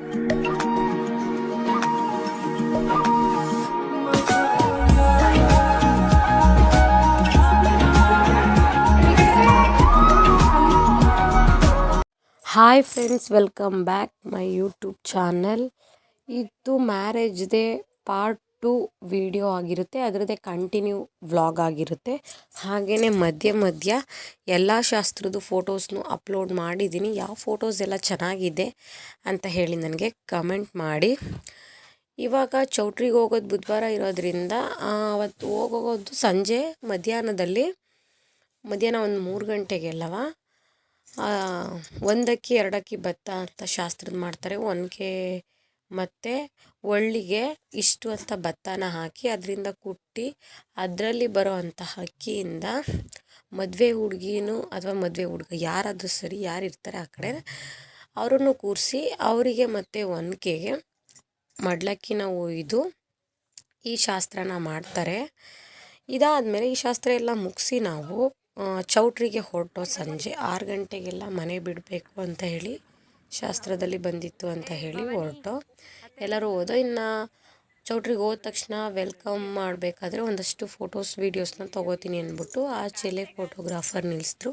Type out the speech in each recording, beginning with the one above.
Hi friends welcome back my YouTube channel ಇದು ಮ್ಯಾರೇಜ್ದೇ part two video ಆಗಿರುತ್ತೆ, ಅದರದ್ದೇ ಕಂಟಿನ್ಯೂ ವ್ಲಾಗ್ ಆಗಿರುತ್ತೆ. ಹಾಗೆಯೇ ಮಧ್ಯ ಮಧ್ಯ ಎಲ್ಲ ಶಾಸ್ತ್ರದ ಫೋಟೋಸ್ನು ಅಪ್ಲೋಡ್ ಮಾಡಿದ್ದೀನಿ. ಯಾವ ಫೋಟೋಸ್ ಎಲ್ಲ ಚೆನ್ನಾಗಿದೆ ಅಂತ ಹೇಳಿ ನನಗೆ ಕಮೆಂಟ್ ಮಾಡಿ. ಇವಾಗ ಚೌಟ್ರಿಗೆ ಹೋಗೋದು ಬುಧವಾರ ಇರೋದ್ರಿಂದ ಅವತ್ತು ಹೋಗೋದು ಸಂಜೆ ಮಧ್ಯಾಹ್ನದಲ್ಲಿ, ಮಧ್ಯಾಹ್ನ ಒಂದು ಮೂರು ಗಂಟೆಗೆಲ್ಲವ ಒಂದಕ್ಕಿ ಎರಡಕ್ಕಿ ಭತ್ತ ಅಂತ ಶಾಸ್ತ್ರದ ಮಾಡ್ತಾರೆ ಒನಕೆ ಮತ್ತು ಒಳ್ಳಿಗೆ ಇಷ್ಟು ಅಂತ ಭತ್ತನ ಹಾಕಿ ಅದರಿಂದ ಕುಟ್ಟಿ ಅದರಲ್ಲಿ ಬರೋ ಅಂಥ ಅಕ್ಕಿಯಿಂದ ಮದುವೆ ಹುಡುಗಿನೂ ಅಥವಾ ಮದುವೆ ಹುಡುಗ ಯಾರಾದರೂ ಸರಿ ಯಾರು ಇರ್ತಾರೆ ಆ ಕಡೆ ಅವರನ್ನು ಕೂರಿಸಿ ಅವರಿಗೆ ಮತ್ತು ಒನಕೆಗೆ ಮಡ್ಲಕ್ಕಿನ ಒಯ್ದು ಈ ಶಾಸ್ತ್ರನ ಮಾಡ್ತಾರೆ. ಇದಾದಮೇಲೆ ಈ ಶಾಸ್ತ್ರ ಎಲ್ಲ ಮುಗಿಸಿ ನಾವು ಚೌಟ್ರಿಗೆ ಹೊರಟೋ ಸಂಜೆ ಆರು ಗಂಟೆಗೆಲ್ಲ ಮನೆ ಬಿಡಬೇಕು ಅಂತ ಹೇಳಿ ಶಾಸ್ತ್ರದಲ್ಲಿ ಬಂದಿತ್ತು ಅಂತ ಹೇಳಿ ಹೊರಟು. ಎಲ್ಲರೂ ಓದೋ, ಇನ್ನು ಚೌಟ್ರಿಗೆ ಹೋದ ತಕ್ಷಣ ವೆಲ್ಕಮ್ ಮಾಡಬೇಕಾದ್ರೆ ಒಂದಷ್ಟು ಫೋಟೋಸ್, ವೀಡಿಯೋಸ್ನ ತೊಗೋತೀನಿ ಅಂದ್ಬಿಟ್ಟು ಆಚೆಲೆ ಫೋಟೋಗ್ರಾಫರ್ ನಿಲ್ಲಿಸಿದ್ರು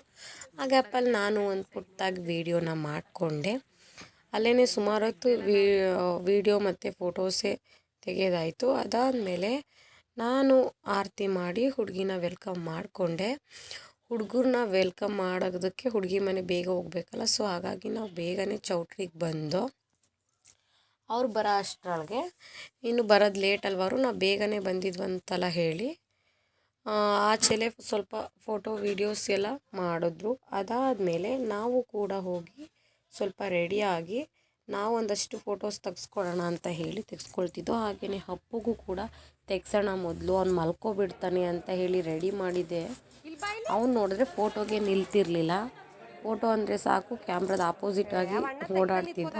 ಆ ಗ್ಯಾಪಲ್ಲಿ ನಾನು ಒಂದು ಪುಟ್ಟಾಗಿ ವೀಡಿಯೋನ ಮಾಡಿಕೊಂಡೆ. ಅಲ್ಲೇ ಸುಮಾರು ಹೊತ್ತು ವೀಡಿಯೋ ಮತ್ತು ಫೋಟೋಸೇ ತೆಗೆಯೋದಾಯಿತು ಅದಾದಮೇಲೆ ನಾನು ಆರತಿ ಮಾಡಿ ಹುಡುಗಿನ ವೆಲ್ಕಮ್ ಮಾಡಿಕೊಂಡೆ. ಹುಡುಗರನ್ನ ವೆಲ್ಕಮ್ ಮಾಡೋದಕ್ಕೆ ಹುಡುಗಿ ಮನೆ ಬೇಗ ಹೋಗ್ಬೇಕಲ್ಲ ಸೊ ಹಾಗಾಗಿ ನಾವು ಬೇಗನೆ ಚೌಟ್ರಿಗೆ ಬಂದು ಅವ್ರು ಬರೋ ಅಷ್ಟರೊಳಗೆ, ಇನ್ನು ಬರೋದು ಲೇಟ್ ಅಲ್ವಾರು ನಾವು ಬೇಗನೆ ಬಂದಿದ್ವಂತೆಲ್ಲ ಹೇಳಿ ಆಚೆಲೆ ಸ್ವಲ್ಪ ಫೋಟೋ ವೀಡಿಯೋಸ್ ಎಲ್ಲ ಮಾಡಿದ್ರು. ಅದಾದಮೇಲೆ ನಾವು ಕೂಡ ಹೋಗಿ ಸ್ವಲ್ಪ ರೆಡಿಯಾಗಿ ನಾವು ಒಂದಷ್ಟು ಫೋಟೋಸ್ ತೆಗೆಸ್ಕೊಳ್ಳೋಣ ಅಂತ ಹೇಳಿ ತೆಗೆಸ್ಕೊಳ್ತಿದ್ದೋ ಹಾಗೆಯೇ ಹಪ್ಪುಗೂ ಕೂಡ ತೆಗ್ಸೋಣ ಮೊದಲು ಅವ್ನು ಮಲ್ಕೋಬಿಡ್ತಾನೆ ಅಂತ ಹೇಳಿ ರೆಡಿ ಮಾಡಿದೆ ಅವ್ನು ನೋಡಿದ್ರೆ ಫೋಟೋಗೆ ನಿಲ್ತಿರ್ಲಿಲ್ಲ. ಫೋಟೋ ಅಂದರೆ ಸಾಕು ಕ್ಯಾಮ್ರಾದ ಆಪೋಸಿಟ್ ಆಗಿ ಓಡಾಡ್ತಿದ್ದ.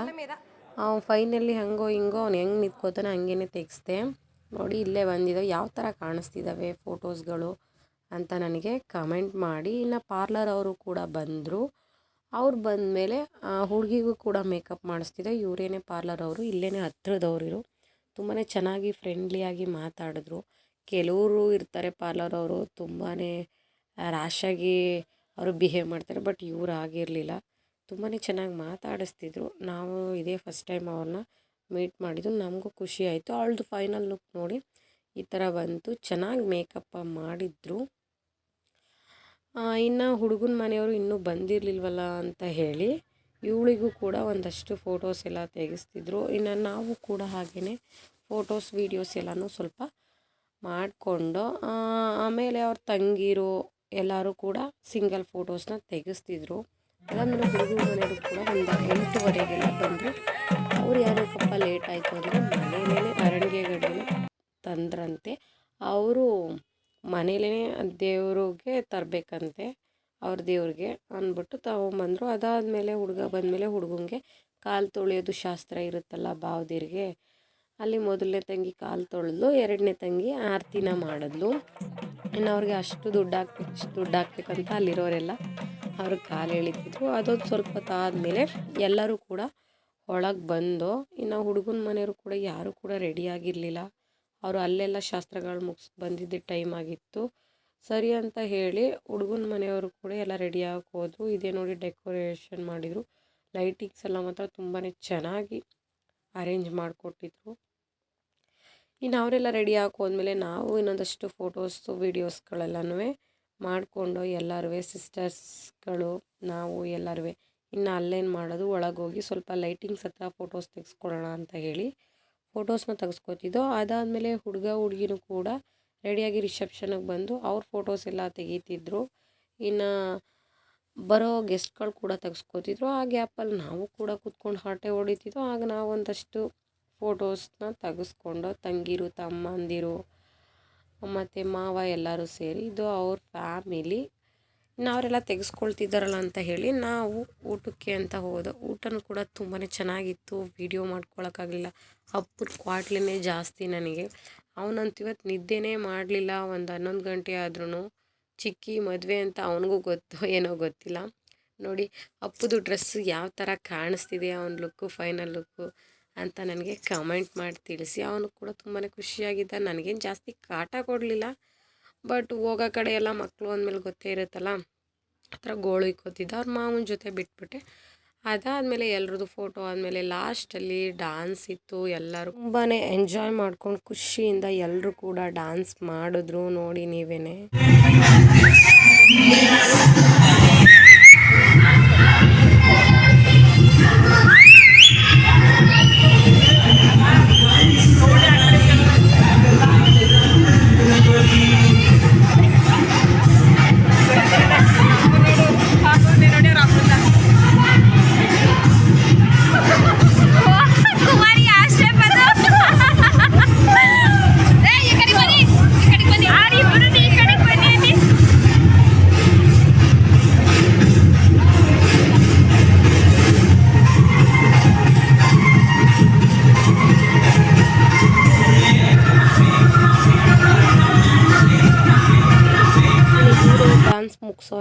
ಅವ್ನು ಫೈನಲಿ ಹೆಂಗೋ ಹಿಂಗೋ ಅವ್ನು ಹೆಂಗೆ ನಿಂತ್ಕೋತಾನೆ ಹಂಗೇನೆ ತೆಗೆಸ್ದೆ. ನೋಡಿ ಇಲ್ಲೇ ಬಂದಿದ್ದಾವೆ. ಯಾವ ಥರ ಕಾಣಿಸ್ತಿದ್ದಾವೆ ಫೋಟೋಸ್ಗಳು ಅಂತ ನನಗೆ ಕಮೆಂಟ್ ಮಾಡಿ. ಇನ್ನು ಪಾರ್ಲರ್ ಅವರು ಕೂಡ ಬಂದರು. ಅವ್ರು ಬಂದಮೇಲೆ ಹುಡುಗಿಗೂ ಕೂಡ ಮೇಕಪ್ ಮಾಡಿಸ್ತಿದ್ದೆ ಇವರೇನೇ ಪಾರ್ಲರ್ ಅವರು ಇಲ್ಲೇ ಹತ್ರದವ್ರಿರು ತುಂಬಾ ಚೆನ್ನಾಗಿ ಫ್ರೆಂಡ್ಲಿಯಾಗಿ ಮಾತಾಡಿದ್ರು. ಕೆಲವರು ಇರ್ತಾರೆ ಪಾರ್ಲರ್ ಅವರು ತುಂಬಾ ರ್ಯಾಶಾಗಿ ಅವರು ಬಿಹೇವ್ ಮಾಡ್ತಾರೆ ಬಟ್ ಇವ್ರು ಆಗಿರಲಿಲ್ಲ. ತುಂಬಾ ಚೆನ್ನಾಗಿ ಮಾತಾಡಿಸ್ತಿದ್ರು. ನಾವು ಇದೇ ಫಸ್ಟ್ ಟೈಮ್ ಅವ್ರನ್ನ ಮೀಟ್ ಮಾಡಿದ್ದು. ನಮಗೂ ಖುಷಿ ಆಯಿತು. ಅವಳದು ಫೈನಲ್ ಲುಕ್ ನೋಡಿ ಈ ಥರ ಬಂತು. ಚೆನ್ನಾಗಿ ಮೇಕಪ್ಪ ಮಾಡಿದ್ರು. ಇನ್ನು ಹುಡುಗನ ಮನೆಯವರು ಇನ್ನೂ ಬಂದಿರಲಿಲ್ವಲ್ಲ ಅಂತ ಹೇಳಿ ಇವಳಿಗೂ ಕೂಡ ಒಂದಷ್ಟು ಫೋಟೋಸ್ ಎಲ್ಲ ತೆಗೆಸ್ತಿದ್ರು. ಇನ್ನು ನಾವು ಕೂಡ ಹಾಗೆಯೇ ಫೋಟೋಸ್ ವೀಡಿಯೋಸ್ ಎಲ್ಲನೂ ಸ್ವಲ್ಪ ಮಾಡಿಕೊಂಡು ಆಮೇಲೆ ಅವ್ರ ತಂಗಿರು ಎಲ್ಲರೂ ಕೂಡ ಸಿಂಗಲ್ ಫೋಟೋಸ್ನ ತೆಗೆಸ್ತಿದ್ರು. ಅದಾದಮೇಲೆ ಹುಡುಗನ ಮನೆಯವರು ಕೂಡ ಒಂದು ಎಂಟುವರೆಗೆಲ್ಲ ಬಂದರು ಅವ್ರು ಯಾರಕ್ಕಪ್ಪ ಲೇಟ್ ಆಯಿತು ಅಂದರೆ ಮನೇಲೇ ಅರಣ್ಯಗಡ್ಡೆನ ತಂದ್ರಂತೆ. ಅವರು ಮನೇಲೇ ದೇವ್ರಿಗೆ ತರಬೇಕಂತೆ ಅವ್ರ ದೇವ್ರಿಗೆ ಅಂದ್ಬಿಟ್ಟು ತಗೊಂಬಂದರು ಅದಾದಮೇಲೆ ಹುಡುಗ ಬಂದಮೇಲೆ ಹುಡುಗಂಗೆ ಕಾಲು ತೊಳೆಯೋದು ಶಾಸ್ತ್ರ ಇರುತ್ತಲ್ಲ ಬಾವದಿರಿಗೆ. ಅಲ್ಲಿ ಮೊದಲನೇ ತಂಗಿ ಕಾಲು ತೊಳೆದು ಎರಡನೇ ತಂಗಿ ಆರತಿನ ಮಾಡಿದ್ಲು. ಇನ್ನು ಅವ್ರಿಗೆ ಅಷ್ಟು ದುಡ್ಡು ಹಾಕ್ಬೇಕು ದುಡ್ಡು ಹಾಕ್ಬೇಕಂತ ಅಲ್ಲಿರೋರೆಲ್ಲ ಅವ್ರಿಗೆ ಕಾಲು ಎಳಿತಿದ್ರು. ಅದೊಂದು ಸ್ವಲ್ಪ ಹೊತ್ತಾದಮೇಲೆ ಎಲ್ಲರೂ ಕೂಡ ಒಳಗೆ ಬಂದು, ಇನ್ನು ಹುಡುಗನ ಮನೆಯವರು ಕೂಡ ಯಾರೂ ಕೂಡ ರೆಡಿ ಆಗಿರಲಿಲ್ಲ. ಅವರು ಅಲ್ಲೆಲ್ಲ ಶಾಸ್ತ್ರಗಳು ಮುಗಿಸ್, ಬಂದಿದ್ದ ಟೈಮ್ ಆಗಿತ್ತು. ಸರಿ ಅಂತ ಹೇಳಿ ಹುಡುಗನ ಮನೆಯವರು ಕೂಡ ಎಲ್ಲ ರೆಡಿ ಹೋದರು. ಇದೇ ನೋಡಿ ಡೆಕೋರೇಷನ್ ಮಾಡಿದರು. ಲೈಟಿಂಗ್ಸ್ ಎಲ್ಲ ಮಾತ್ರ ತುಂಬಾ ಚೆನ್ನಾಗಿ ಅರೇಂಜ್ ಮಾಡಿಕೊಟ್ಟಿದ್ರು. ಇನ್ನು ಅವರೆಲ್ಲ ರೆಡಿ ಹೋದ್ಮೇಲೆ ನಾವು ಇನ್ನೊಂದಷ್ಟು ಫೋಟೋಸು ವೀಡಿಯೋಸ್ಗಳೆಲ್ಲನೂ ಮಾಡಿಕೊಂಡು ಎಲ್ಲರೂ ಸಿಸ್ಟರ್ಸ್ಗಳು ನಾವು ಎಲ್ಲರೂ ಇನ್ನು ಅಲ್ಲೇನು ಮಾಡೋದು ಒಳಗೋಗಿ ಸ್ವಲ್ಪ ಲೈಟಿಂಗ್ಸ್ ಹತ್ರ ಫೋಟೋಸ್ ತೆಗೆಸ್ಕೊಳ್ಳೋಣ ಅಂತ ಹೇಳಿ ಫೋಟೋಸ್ನ ತೆಗೆಸ್ಕೊತಿದ್ದೋ, ಅದಾದಮೇಲೆ ಹುಡುಗ ಹುಡುಗಿನೂ ಕೂಡ ರೆಡಿಯಾಗಿ ರಿಸೆಪ್ಷನಿಗೆ ಬಂದು ಅವ್ರ ಫೋಟೋಸ್ ಎಲ್ಲ ತೆಗೀತಿದ್ರು. ಇನ್ನು ಬರೋ ಗೆಸ್ಟ್ಗಳು ಕೂಡ ತೆಗೆಸ್ಕೊತಿದ್ರು. ಆ ಗ್ಯಾಪಲ್ಲಿ ನಾವು ಕೂಡ ಕೂತ್ಕೊಂಡು ಹರಟೆ ಹೊಡಿತಿದ್ದೋ ಆಗ ನಾವು ಒಂದಷ್ಟು ಫೋಟೋಸ್ನ ತೆಗೆಸ್ಕೊಂಡು ತಂಗಿರು, ತಮ್ಮಂದಿರು, ಮತ್ತು ಮಾವ ಎಲ್ಲರೂ ಸೇರಿ ಇದು ಅವ್ರ ಫ್ಯಾಮಿಲಿ ಇನ್ನು ಅವರೆಲ್ಲ ತೆಗೆಸ್ಕೊಳ್ತಿದ್ದಾರಲ್ಲ ಅಂತ ಹೇಳಿ ನಾವು ಊಟಕ್ಕೆ ಅಂತ ಹೋದೆ. ಊಟನೂ ಕೂಡ ತುಂಬಾ ಚೆನ್ನಾಗಿತ್ತು. ವೀಡಿಯೋ ಮಾಡ್ಕೊಳಕ್ಕಾಗಲಿಲ್ಲ. ಹಬ್ಬದ ಕ್ವಾಟ್ಲಿನೇ ಜಾಸ್ತಿ ನನಗೆ. ಅವನಂತ ಇವತ್ತು ನಿದ್ದೆನೇ ಮಾಡಲಿಲ್ಲ. ಒಂದು ಹನ್ನೊಂದು ಗಂಟೆ ಆದ್ರೂ ಚಿಕ್ಕಿ ಮದುವೆ ಅಂತ ಅವನಿಗೂ ಗೊತ್ತು ಏನೋ ಗೊತ್ತಿಲ್ಲ. ನೋಡಿ ಅಪ್ಪದು ಡ್ರೆಸ್ ಯಾವ ಥರ ಕಾಣಿಸ್ತಿದೆ, ಅವನ ಲುಕ್ಕು ಫೈನಲ್ ಲುಕ್ಕು ಅಂತ ನನಗೆ ಕಮೆಂಟ್ ಮಾಡಿ ತಿಳಿಸಿ. ಅವನು ಕೂಡ ತುಂಬಾ ಖುಷಿಯಾಗಿದ್ದ. ನನಗೇನು ಜಾಸ್ತಿ ಕಾಟ ಕೊಡಲಿಲ್ಲ. ಬಟ್ ಹೋಗೋ ಕಡೆ ಎಲ್ಲ ಮಕ್ಕಳು ಅಂದಮೇಲೆ ಗೊತ್ತೇ ಇರುತ್ತಲ್ಲ? ಆ ಥರ ಗೋಳು ಇಕ್ಕೋತಿದ್ದ, ಅವ್ರ ಮಾವನ ಜೊತೆ ಬಿಟ್ಬಿಟ್ಟೆ. ಅದಾದಮೇಲೆ ಎಲ್ರದ್ದು ಫೋಟೋ ಆದಮೇಲೆ ಲಾಸ್ಟಲ್ಲಿ ಡಾನ್ಸ್ ಇತ್ತು, ಎಲ್ಲರೂ ತುಂಬಾ ಎಂಜಾಯ್ ಮಾಡ್ಕೊಂಡು ಖುಷಿಯಿಂದ ಎಲ್ಲರೂ ಕೂಡ ಡಾನ್ಸ್ ಮಾಡಿದ್ರು ನೋಡಿ ನೀವೇನೆ.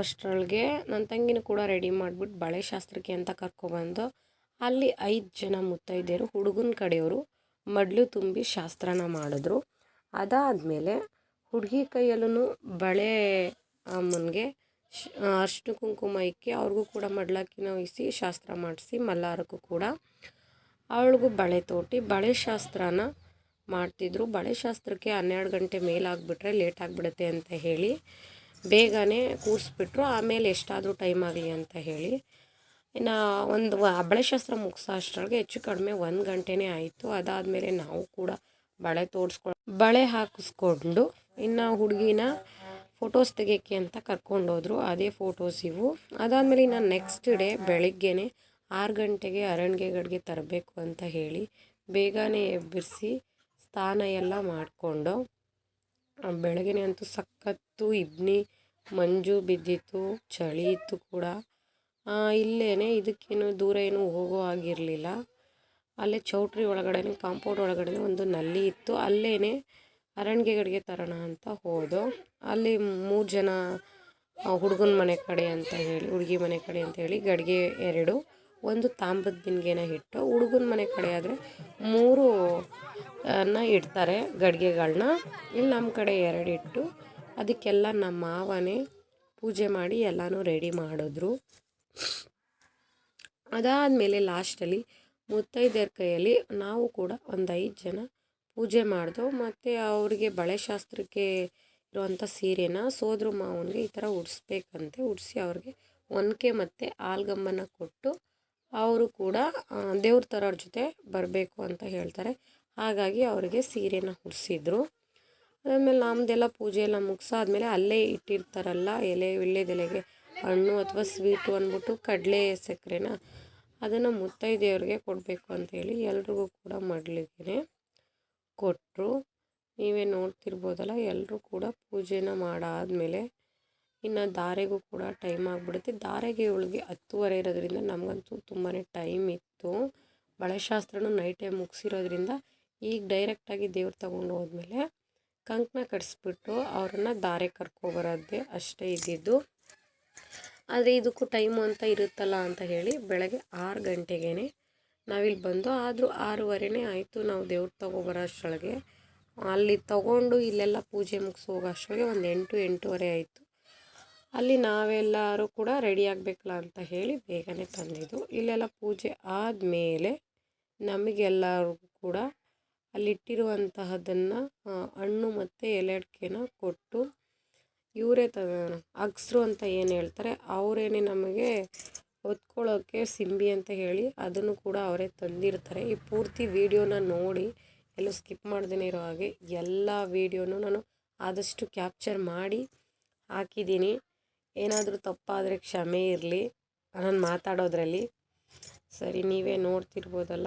ಅಷ್ಟರೊಳಗೆ ನನ್ನ ತಂಗಿನ ಕೂಡ ರೆಡಿ ಮಾಡಿಬಿಟ್ಟು ಬಳೆ ಶಾಸ್ತ್ರಕ್ಕೆ ಅಂತ ಕರ್ಕೊಬಂದು ಅಲ್ಲಿ ಐದು ಜನ ಮುತ್ತೈದೆಯರು ಹುಡುಗನ ಕಡೆಯವರು ಮಡ್ಲು ತುಂಬಿ ಶಾಸ್ತ್ರನ ಮಾಡಿದ್ರು. ಅದಾದಮೇಲೆ ಹುಡುಗಿ ಕೈಯಲ್ಲೂ ಬಳೆ ಅಮ್ಮನಿಗೆ ಅರ್ಶಿನ ಕುಂಕುಮ ಇಕ್ಕಿ ಅವ್ರಿಗೂ ಕೂಡ ಮಡ್ಲಾಕಿನ ವಹಿಸಿ ಶಾಸ್ತ್ರ ಮಾಡಿಸಿ ಮಲ್ಲಾರಕ್ಕೂ ಕೂಡ ಅವಳಿಗೂ ಬಳೆ ತೋಟಿ ಬಳೆ ಶಾಸ್ತ್ರನ ಮಾಡ್ತಿದ್ರು. ಬಳೆ ಶಾಸ್ತ್ರಕ್ಕೆ ಹನ್ನೆರಡು ಗಂಟೆ ಮೇಲಾಗ್ಬಿಟ್ರೆ ಲೇಟ್ ಆಗಿಬಿಡುತ್ತೆ ಅಂತ ಹೇಳಿ ಬೇಗನೆ ಕೂರಿಸ್ಬಿಟ್ರು, ಆಮೇಲೆ ಎಷ್ಟಾದರೂ ಟೈಮ್ ಆಗಲಿ ಅಂತ ಹೇಳಿ. ಇನ್ನು ಒಂದು ವ- ಬಳೆ ಶಾಸ್ತ್ರ ಮುಗಿಸೋ ಅಷ್ಟರೊಳಗೆ ಹೆಚ್ಚು ಕಡಿಮೆ ಒಂದು ಗಂಟೆನೇ ಆಯಿತು. ಅದಾದಮೇಲೆ ನಾವು ಕೂಡ ಬಳೆ ತೋರಿಸ್ಕೊಂಡು ಬಳೆ ಹಾಕಿಸ್ಕೊಂಡು ಇನ್ನು ಹುಡುಗಿನ ಫೋಟೋಸ್ ತೆಗಿಯೋಕ್ಕೆ ಅಂತ ಕರ್ಕೊಂಡೋದ್ರು ಅದೇ ಫೋಟೋಸ್ ಇವು. ಅದಾದಮೇಲೆ ಇನ್ನು ನೆಕ್ಸ್ಟ್ ಡೇ ಬೆಳಿಗ್ಗೆನೆ ಆರು ಗಂಟೆಗೆ ಅರಣ್ಯಗಳಿಗೆ ತರಬೇಕು ಅಂತ ಹೇಳಿ ಬೇಗನೆ ಎಬ್ಬಿಸಿ ಸ್ನಾನ ಎಲ್ಲ ಮಾಡಿಕೊಂಡು ಬೆಳಗ್ಗೆನೆ ಅಂತೂ ಸಖತ್ತು ಇಬ್ನಿ ಮಂಜು ಬಿದ್ದಿತ್ತು, ಚಳಿ ಇತ್ತು ಕೂಡ. ಇಲ್ಲೇ ಇದಕ್ಕೇನು ದೂರ ಏನು ಹೋಗೋ ಆಗಿರಲಿಲ್ಲ ಅಲ್ಲೇ ಚೌಟ್ರಿ ಒಳಗಡೆ ಕಾಂಪೌಂಡ್ ಒಳಗಡೆ ಒಂದು ನಲ್ಲಿ ಇತ್ತು. ಅಲ್ಲೇ ಅರಣ್ಗೆಗಡ್ಗೆ ತರೋಣ ಅಂತ ಹೋದೋ. ಅಲ್ಲಿ ಮೂರು ಜನ ಹುಡುಗನ ಮನೆ ಕಡೆ ಅಂತ ಹೇಳಿ, ಹುಡುಗಿ ಮನೆ ಕಡೆ ಅಂತ ಹೇಳಿ ಗಡಿಗೆ ಎರಡು. ಒಂದು ತಾಮ್ರದ ಬಿಂದಿಗೆನ ಇಟ್ಟು ಹುಡುಗನ ಮನೆ ಕಡೆ ಆದರೆ ಮೂರು ಅನ್ನ ಇಡ್ತಾರೆ ಗಡಿಗೆಗಳನ್ನ ಇಲ್ಲಿ ನಮ್ಮ ಕಡೆ ಎರಡು ಇಟ್ಟು ಅದಕ್ಕೆಲ್ಲ ನಮ್ಮ ಮಾವನೇ ಪೂಜೆ ಮಾಡಿ ಎಲ್ಲನೂ ರೆಡಿ ಮಾಡಿದ್ರು. ಅದಾದಮೇಲೆ ಲಾಸ್ಟಲ್ಲಿ ಮುತ್ತೈದೆಯರ ಕೈಯಲ್ಲಿ ನಾವು ಕೂಡ ಒಂದು ಐದು ಜನ ಪೂಜೆ ಮಾಡಿದೆವು ಮತ್ತು ಅವರಿಗೆ ಬಳೆ ಶಾಸ್ತ್ರಕ್ಕೆ ಇರುವಂಥ ಸೀರೆನ ಸೋದ್ರ ಮಾವನಿಗೆ ಈ ಥರ ಉಡಿಸ್ಬೇಕಂತೆ. ಉಡಿಸಿ ಅವ್ರಿಗೆ ಒನಕೆ ಮತ್ತು ಆಲ್ಗಮ್ಮನ ಕೊಟ್ಟು ಅವರು ಕೂಡ ದೇವ್ರ ಥರವ್ರ ಜೊತೆ ಬರಬೇಕು ಅಂತ ಹೇಳ್ತಾರೆ. ಹಾಗಾಗಿ ಅವರಿಗೆ ಸೀರೆನ ಉಡಿಸಿದ್ರು. ಆಮೇಲೆ ನಮ್ಮದೆಲ್ಲ ಪೂಜೆ ಎಲ್ಲ ಮುಗಿಸಾದ್ಮೇಲೆ ಅಲ್ಲೇ ಇಟ್ಟಿರ್ತಾರಲ್ಲ, ಎಲೆ ವೀಳ್ಯದೆಲೆಗೆ ಹಣ್ಣು ಅಥವಾ ಸ್ವೀಟು ಅಂದ್ಬಿಟ್ಟು ಕಡಲೆ ಸಕ್ಕರೆನ ಅದನ್ನು ಮುತ್ತೈದೆಯವ್ರಿಗೆ ಕೊಡಬೇಕು ಅಂತೇಳಿ ಎಲ್ರಿಗೂ ಕೂಡ ಮಡ್ಲಿಗೆ ಕೊಟ್ಟರು ನೀವೇ ನೋಡ್ತಿರ್ಬೋದಲ್ಲ ಎಲ್ಲರೂ ಕೂಡ ಪೂಜೆನ ಮಾಡಾದಮೇಲೆ ಇನ್ನು ಧಾರೆಗೂ ಕೂಡ ಟೈಮ್ ಆಗಿಬಿಡುತ್ತೆ. ಧಾರೆಗೆ ಇವಳಿಗೆ ಹತ್ತುವರೆ ಇರೋದ್ರಿಂದ ನಮಗಂತೂ ತುಂಬಾ ಟೈಮ್ ಇತ್ತು. ಬಳೆ ಶಾಸ್ತ್ರನೂ ನೈಟೇ ಮುಗಿಸಿರೋದ್ರಿಂದ ಈಗ ಡೈರೆಕ್ಟಾಗಿ ದೇವ್ರು ತಗೊಂಡು ಹೋದ್ಮೇಲೆ ಕಂಕಣ ಕಟ್ಸ್ಬಿಟ್ಟು ಅವ್ರನ್ನ ದಾರೆ ಕರ್ಕೊಬರೋದೇ ಅಷ್ಟೇ ಇದ್ದಿದ್ದು. ಆದರೆ ಇದಕ್ಕೂ ಟೈಮು ಅಂತ ಇರುತ್ತಲ್ಲ ಅಂತ ಹೇಳಿ ಬೆಳಗ್ಗೆ ಆರು ಗಂಟೆಗೇ ನಾವಿಲ್ಲಿ ಬಂದು ಆದರೂ ಆರೂವರೆನೇ ಆಯಿತು ನಾವು ದೇವ್ರು ತಗೊಬರೋ ಅಷ್ಟರೊಳಗೆ ಅಲ್ಲಿ ತಗೊಂಡು ಇಲ್ಲೆಲ್ಲ ಪೂಜೆ ಮುಗಿಸೋಗೋ ಅಷ್ಟರೊಳಗೆ ಒಂದು ಎಂಟು, ಎಂಟೂವರೆ ಆಯಿತು. ಅಲ್ಲಿ ನಾವೆಲ್ಲರೂ ಕೂಡ ರೆಡಿ ಆಗಬೇಕಲ್ಲ ಅಂತ ಹೇಳಿ ಬೇಗನೆ ತಂದಿದ್ದು. ಇಲ್ಲೆಲ್ಲ ಪೂಜೆ ಆದಮೇಲೆ ನಮಗೆಲ್ಲರಿಗೂ ಕೂಡ ಅಲ್ಲಿಟ್ಟಿರುವಂತಹದನ್ನು ಹಣ್ಣು ಮತ್ತು ಎಲೆ ಅಡಿಕೆನ ಕೊಟ್ಟು ಇವರೇ ತ, ಅಗಸ್ರು ಅಂತ ಏನು ಹೇಳ್ತಾರೆ, ಅವರೇನೆ ನಮಗೆ ಹೊತ್ಕೊಳ್ಳೋಕ್ಕೆ ಸಿಂಬಿ ಅಂತ ಹೇಳಿ ಅದನ್ನು ಕೂಡ ಅವರೇ ತಂದಿರ್ತಾರೆ. ಈ ಪೂರ್ತಿ ವೀಡಿಯೋನ ನೋಡಿ, ಎಲ್ಲೂ ಸ್ಕಿಪ್ ಮಾಡ್ದೇ ಇರೋ ಹಾಗೆ ಎಲ್ಲ ವೀಡಿಯೋನು ನಾನು ಆದಷ್ಟು ಕ್ಯಾಪ್ಚರ್ ಮಾಡಿ ಹಾಕಿದ್ದೀನಿ. ಏನಾದರೂ ತಪ್ಪಾದರೆ ಕ್ಷಮೆ ಇರಲಿ. ನಾನು ಮಾತಾಡೋದ್ರಲ್ಲಿ. ಸರಿ ನೀವೇ ನೋಡ್ತಿರ್ಬೋದಲ್ಲ.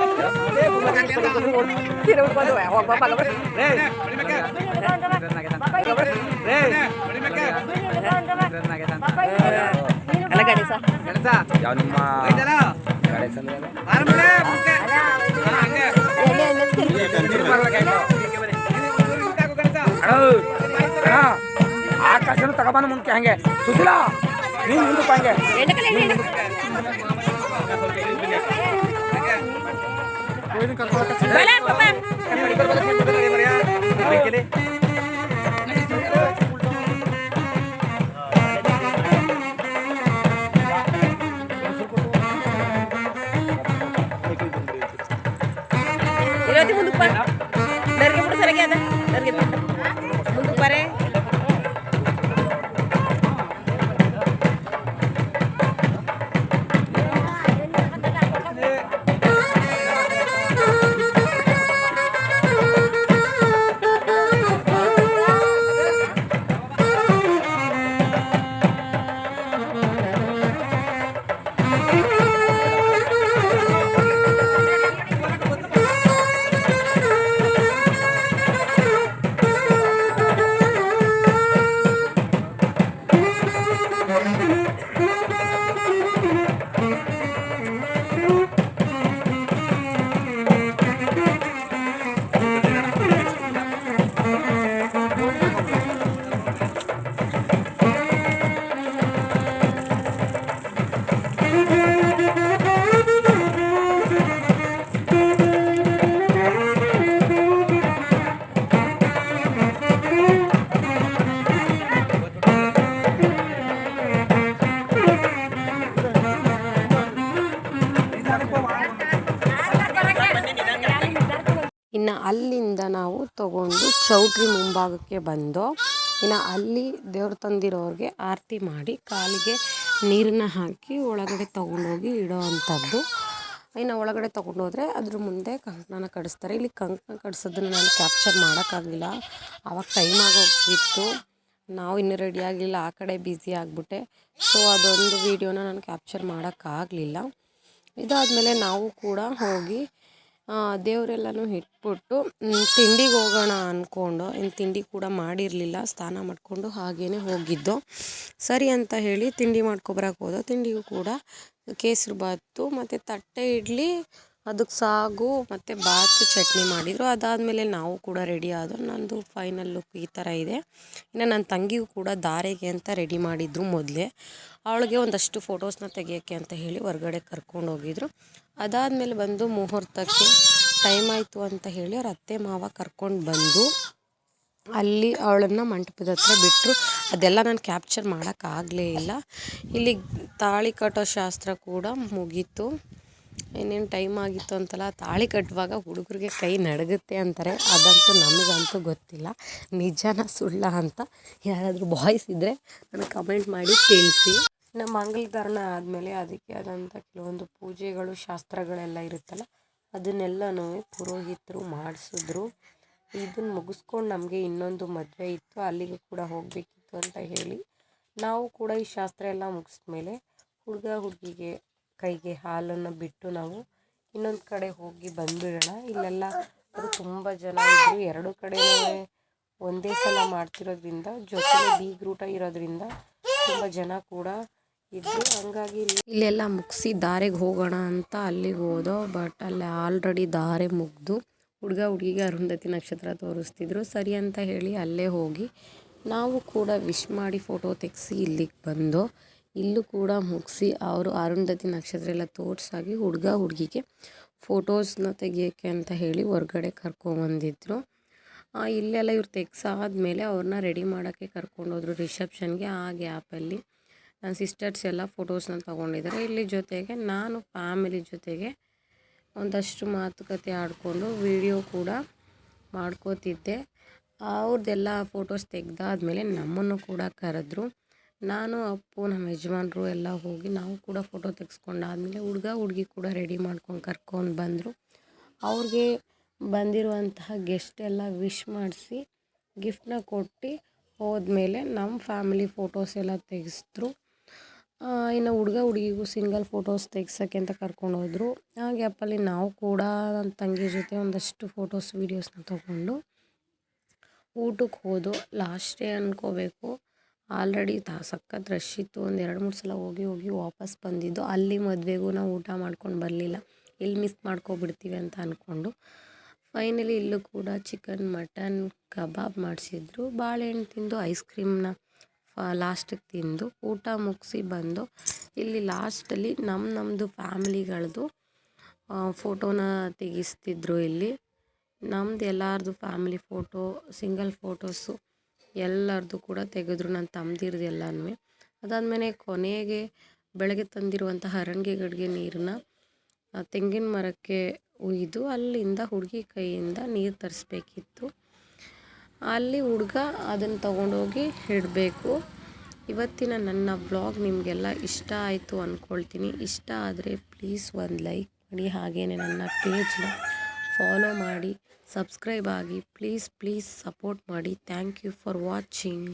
ಮಗ. ಇನ್ನೊಂದು ಇನ್ನೊಂದು ಅವ್ರು ಯಾರು ಮಾಮ ಯಾವ ನಿಮ್ಮ ಗಣೇಶ ಅಂದ್ರೆ ಯಾರು? ಅಣ್ಣ, ಅಣ್ಣ, ಆ ಕಸನು ತಗೊಬಂದು ಮುಂದಕ್ಕೆ ಹಂಗೆ ಸುಶೀಲ ನೀನು ಮುಂದಕ್ಕೆ ಹಂಗೆ Wala pa pa. ഇരുപത്തി മൂന്ന് ഇപ്പം ദൈർഘ്യം കൂടെ സ്ഥലക്കാതെ ദൈർഘ്യം ಇನ್ನು ಅಲ್ಲಿಂದ ನಾವು ತಗೊಂಡು ಚೌಟ್ರಿ ಮುಂಭಾಗಕ್ಕೆ ಬಂದು ಇನ್ನು ಅಲ್ಲಿ ದೇವ್ರು ತಂದಿರೋರಿಗೆ ಆರತಿ ಮಾಡಿ ಕಾಲಿಗೆ ನೀರನ್ನ ಹಾಕಿ ಒಳಗಡೆ ತೊಗೊಂಡೋಗಿ ಇಡೋ ಅಂಥದ್ದು. ಇನ್ನು ಒಳಗಡೆ ತೊಗೊಂಡೋದ್ರೆ ಅದ್ರ ಮುಂದೆ ಕಂಕಣನ ಕಡಿಸ್ತಾರೆ. ಇಲ್ಲಿ ಕಂಕಣ ಕಡಿಸೋದನ್ನು ನಾನು ಕ್ಯಾಪ್ಚರ್ ಮಾಡೋಕ್ಕಾಗಲಿಲ್ಲ. ಆವಾಗ ಟೈಮ್ ಆಗೋಗಿತ್ತು ನಾವು ಇನ್ನೂ ರೆಡಿ ಆಗಲಿಲ್ಲ. ಆ ಕಡೆ ಬ್ಯುಸಿ ಆಗಿಬಿಟ್ಟೆ. ಸೊ ಅದೊಂದು ವೀಡಿಯೋನ ನಾನು ಕ್ಯಾಪ್ಚರ್ ಮಾಡೋಕ್ಕಾಗಲಿಲ್ಲ. ಇದಾದಮೇಲೆ ನಾವು ಕೂಡ ಹೋಗಿ ದೇವರೆಲ್ಲನೂ ಇಟ್ಬಿಟ್ಟು ತಿಂಡಿಗೆ ಹೋಗೋಣ ಅಂದ್ಕೊಂಡು ಇನ್ನು ತಿಂಡಿ ಕೂಡ ಮಾಡಿರಲಿಲ್ಲ, ಸ್ನಾನ ಮಾಡಿಕೊಂಡು ಹಾಗೇ ಹೋಗಿದ್ದು. ಸರಿ ಅಂತ ಹೇಳಿ ತಿಂಡಿ ಮಾಡ್ಕೊಬರಕ್ಕೆ ಹೋದೋ. ತಿಂಡಿಗೂ ಕೂಡ ಕೇಸರಿ ಬಾತು, ಮತ್ತು ತಟ್ಟೆ ಇಡ್ಲಿ ಅದಕ್ಕೆ ಸಾಗು, ಮತ್ತು ಬಾತು ಚಟ್ನಿ ಮಾಡಿದರು. ಅದಾದಮೇಲೆ ನಾವು ಕೂಡ ರೆಡಿ ಆದೋ ನಂದು ಫೈನಲ್ ಲುಕ್ ಈ ಥರ ಇದೆ. ಇನ್ನು ನನ್ನ ತಂಗಿಗೂ ಕೂಡ ದಾರೆಗೆ ಅಂತ ರೆಡಿ ಮಾಡಿದ್ರು ಮೊದಲೇ. ಅವಳಿಗೆ ಒಂದಷ್ಟು ಫೋಟೋಸ್ನ ತೆಗಿಯೋಕ್ಕೆ ಅಂತ ಹೇಳಿ ಹೊರ್ಗಡೆ ಕರ್ಕೊಂಡು ಹೋಗಿದ್ರು. ಅದಾದಮೇಲೆ ಬಂದು ಮುಹೂರ್ತಕ್ಕೆ ಟೈಮ್ ಆಯಿತು ಅಂತ ಹೇಳಿ ಅವ್ರ ಅತ್ತೆ ಮಾವ ಕರ್ಕೊಂಡು ಬಂದು ಅಲ್ಲಿ ಅವಳನ್ನು ಮಂಟಪದ ಹತ್ರ ಬಿಟ್ಟರು ಅದೆಲ್ಲ ನಾನು ಕ್ಯಾಪ್ಚರ್ ಮಾಡೋಕ್ಕಾಗಲೇ ಇಲ್ಲ. ಇಲ್ಲಿ ತಾಳಿ ಕಟ್ಟೋ ಶಾಸ್ತ್ರ ಕೂಡ ಮುಗೀತು. ಇನ್ನೇನು ಟೈಮ್ ಆಗಿತ್ತು ಅಂತಲ್ಲ, ತಾಳಿ ಕಟ್ಟುವಾಗ ಹುಡುಗರಿಗೆ ಕೈ ನಡಗುತ್ತೆ ಅಂತಾರೆ. ಅದಂತೂ ನಮಗಂತೂ ಗೊತ್ತಿಲ್ಲ. ನಿಜನ ಸುಳ್ಳ ಅಂತ ಯಾರಾದರೂ ಬಾಯ್ಸ್ ಇದ್ದರೆ ನನಗೆ ಕಮೆಂಟ್ ಮಾಡಿ ತಿಳಿಸಿ. ನಮ್ಮ ಮಂಗಲಧಾರಣ ಆದಮೇಲೆ ಅದಕ್ಕೆ ಆದಂಥ ಕೆಲವೊಂದು ಪೂಜೆಗಳು, ಶಾಸ್ತ್ರಗಳೆಲ್ಲ ಇರುತ್ತಲ್ಲ ಅದನ್ನೆಲ್ಲನೂ ಪುರೋಹಿತರು ಮಾಡಿಸಿದ್ರು. ಇದನ್ನು ಮುಗಿಸ್ಕೊಂಡು ನಮಗೆ ಇನ್ನೊಂದು ಮದುವೆ ಇತ್ತು, ಅಲ್ಲಿಗೆ ಕೂಡ ಹೋಗಬೇಕಿತ್ತು ಅಂತ ಹೇಳಿ ನಾವು ಕೂಡ ಈ ಶಾಸ್ತ್ರ ಎಲ್ಲ ಮುಗಿಸ್ಮೇಲೆ ಹುಡುಗ ಹುಡುಗಿಗೆ ಕೈಗೆ ಹಾಲನ್ನು ಬಿಟ್ಟು ನಾವು ಇನ್ನೊಂದು ಕಡೆ ಹೋಗಿ ಬಂದುಬಿಡೋಣ ಇಲ್ಲೆಲ್ಲ ಅದು ತುಂಬ ಜನ ಇದ್ದರು ಎರಡು ಕಡೆ ಒಂದೇ ಸಲ ಮಾಡ್ತಿರೋದ್ರಿಂದ ಜೊತೆಗೆ ಬೀಗ್ರೂಟ ಇರೋದ್ರಿಂದ ತುಂಬ ಜನ ಕೂಡ ಇದ್ದರು ಹಂಗಾಗಿ ಇಲ್ಲೆಲ್ಲ ಮುಗಿಸಿ ದಾರೆಗೆ ಹೋಗೋಣ ಅಂತ ಅಲ್ಲಿಗೆ ಹೋದೋ ಬಟ್ ಅಲ್ಲಿ ಆಲ್ರೆಡಿ ದಾರೆ ಮುಗಿದು ಹುಡುಗ ಹುಡುಗಿಗೆ ಅರುಂಧತಿ ನಕ್ಷತ್ರ ತೋರಿಸ್ತಿದ್ರು. ಸರಿ ಅಂತ ಹೇಳಿ ಅಲ್ಲೇ ಹೋಗಿ ನಾವು ಕೂಡ ವಿಶ್ ಮಾಡಿ ಫೋಟೋ ತೆಗೆಸಿ ಇಲ್ಲಿಗೆ ಬಂದು ಇಲ್ಲೂ ಕೂಡ ಮುಗಿಸಿ ಅವರು ಅರುಂಧತಿ ನಕ್ಷತ್ರ ಎಲ್ಲ ತೋರಿಸಾಗಿ ಹುಡುಗ ಹುಡುಗಿಗೆ ಫೋಟೋಸ್ನ ತೆಗಿಯೋಕ್ಕೆ ಅಂತ ಹೇಳಿ ಹೊರ್ಗಡೆ ಕರ್ಕೊಂಬಂದಿದ್ರು ಇಲ್ಲೆಲ್ಲ ಇವ್ರು ತೆಗ್ಸಾದ್ಮೇಲೆ ಅವ್ರನ್ನ ರೆಡಿ ಮಾಡೋಕ್ಕೆ ಕರ್ಕೊಂಡೋದ್ರು ರಿಸೆಪ್ಷನ್ಗೆ ಆ ಗ್ಯಾಪಲ್ಲಿ ನನ್ನ ಸಿಸ್ಟರ್ಸ್ ಎಲ್ಲ ಫೋಟೋಸ್ನ ತೊಗೊಂಡಿದ್ದಾರೆ ಇಲ್ಲಿ ಜೊತೆಗೆ ನಾನು ಫ್ಯಾಮಿಲಿ ಜೊತೆಗೆ ಒಂದಷ್ಟು ಮಾತುಕತೆ ಆಡಿಕೊಂಡು ವಿಡಿಯೋ ಕೂಡ ಮಾಡ್ಕೋತಿದ್ದೆ. ಅವ್ರದ್ದೆಲ್ಲ ಫೋಟೋಸ್ ತೆಗ್ದಾದ್ಮೇಲೆ ನಮ್ಮನ್ನು ಕೂಡ ಕರೆದ್ರು. ನಾನು, ಅಪ್ಪು, ನಮ್ಮ ಯಜಮಾನರು ಎಲ್ಲ ಹೋಗಿ ನಾವು ಕೂಡ ಫೋಟೋ ತೆಗೆಸ್ಕೊಂಡಾದ್ಮೇಲೆ ಹುಡುಗ, ಹುಡುಗಿ ಕೂಡ ರೆಡಿ ಮಾಡ್ಕೊಂಡು ಕರ್ಕೊಂಡು ಬಂದರು. ಅವ್ರಿಗೆ ಬಂದಿರುವಂತಹ ಗೆಸ್ಟ್ ಎಲ್ಲ ವಿಶ್ ಮಾಡಿಸಿ ಗಿಫ್ಟನ್ನ ಕೊಟ್ಟು ಹೋದ್ಮೇಲೆ ನಮ್ಮ ಫ್ಯಾಮಿಲಿ ಫೋಟೋಸ್ ಎಲ್ಲ ತೆಗೆಸಿದ್ರು. ಇನ್ನು ಹುಡುಗ ಹುಡುಗಿಗೂ ಸಿಂಗಲ್ ಫೋಟೋಸ್ ತೆಗ್ಸೋಕ್ಕೆ ಅಂತ ಕರ್ಕೊಂಡು ಹೋದರು. ಆ ಗ್ಯಾಪಲ್ಲಿ ನಾವು ಕೂಡ ನನ್ನ ತಂಗಿ ಜೊತೆ ಒಂದಷ್ಟು ಫೋಟೋಸ್ ವೀಡಿಯೋಸ್ನ ತೊಗೊಂಡು ಊಟಕ್ಕೆ ಹೋದೋ ಲಾಸ್ಟ್ ಡೇ ಅಂದ್ಕೋಬೇಕು ಆಲ್ರೆಡಿ ತಾ, ಸಖತ್ ರಶ್ ಇತ್ತು. ಒಂದು ಎರಡು ಮೂರು ಸಲ ಹೋಗಿ ಹೋಗಿ ವಾಪಸ್ ಬಂದಿದ್ದು. ಅಲ್ಲಿ ಮದುವೆಗೂ ನಾವು ಊಟ ಮಾಡ್ಕೊಂಡು ಬರಲಿಲ್ಲ. ಇಲ್ಲಿ ಮಿಸ್ ಮಾಡ್ಕೊಬಿಡ್ತೀವಿ ಅಂತ ಅಂದ್ಕೊಂಡು ಫೈನಲಿ ಇಲ್ಲೂ ಕೂಡ ಚಿಕನ್ ಮಟನ್ ಕಬಾಬ್ ಮಾಡಿಸಿದ್ರು. ಬಾಳೆಹಣ್ಣು ತಿಂದು ಐಸ್ ಕ್ರೀಮ್ನ ಲಾಸ್ಟಿಗೆ ತಿಂದು ಊಟ ಮುಗಿಸಿ ಬಂದು ಇಲ್ಲಿ ಲಾಸ್ಟಲ್ಲಿ ನಮ್ಮ ನಮ್ಮದು ಫ್ಯಾಮಿಲಿಗಳದ್ದು ಫೋಟೋನ ತೆಗೆಸ್ತಿದ್ರು ಇಲ್ಲಿ. ನಮ್ದು ಎಲ್ಲರದು ಫ್ಯಾಮಿಲಿ ಫೋಟೋ, ಸಿಂಗಲ್ ಫೋಟೋಸು ಎಲ್ಲರದು ಕೂಡ ತೆಗೆದ್ರು ನನ್ನ ತಮ್ಮದಿರ್ದು ಎಲ್ಲನೂ ಅದಾದಮೇಲೆ ಕೊನೆಗೆ ಬೆಳಗ್ಗೆ ಹರಂಗೆ ಗಡಿಗೆ ನೀರನ್ನ ತೆಂಗಿನ ಮರಕ್ಕೆ ಉಯ್ದು ಅಲ್ಲಿಂದ ಹುಡುಗಿ ಕೈಯಿಂದ ನೀರು ತರಿಸ್ಬೇಕಿತ್ತು. ಅಲ್ಲಿ ಹುಡುಗ ಅದನ್ನು ತಗೊಂಡೋಗಿ ಇಡಬೇಕು. ಇವತ್ತಿನ ನನ್ನ ಬ್ಲಾಗ್ ನಿಮಗೆಲ್ಲ ಇಷ್ಟ ಆಯಿತು ಅಂದ್ಕೊಳ್ತೀನಿ ಇಷ್ಟ ಆದರೆ ಪ್ಲೀಸ್ ಒಂದು ಲೈಕ್ ಮಾಡಿ ಹಾಗೇ ನನ್ನ ಪೇಜ್ನ ಫಾಲೋ ಮಾಡಿ ಸಬ್ಸ್ಕ್ರೈಬ್ ಆಗಿ, ಪ್ಲೀಸ್ ಪ್ಲೀಸ್ ಸಪೋರ್ಟ್ ಮಾಡಿ. Thank you for watching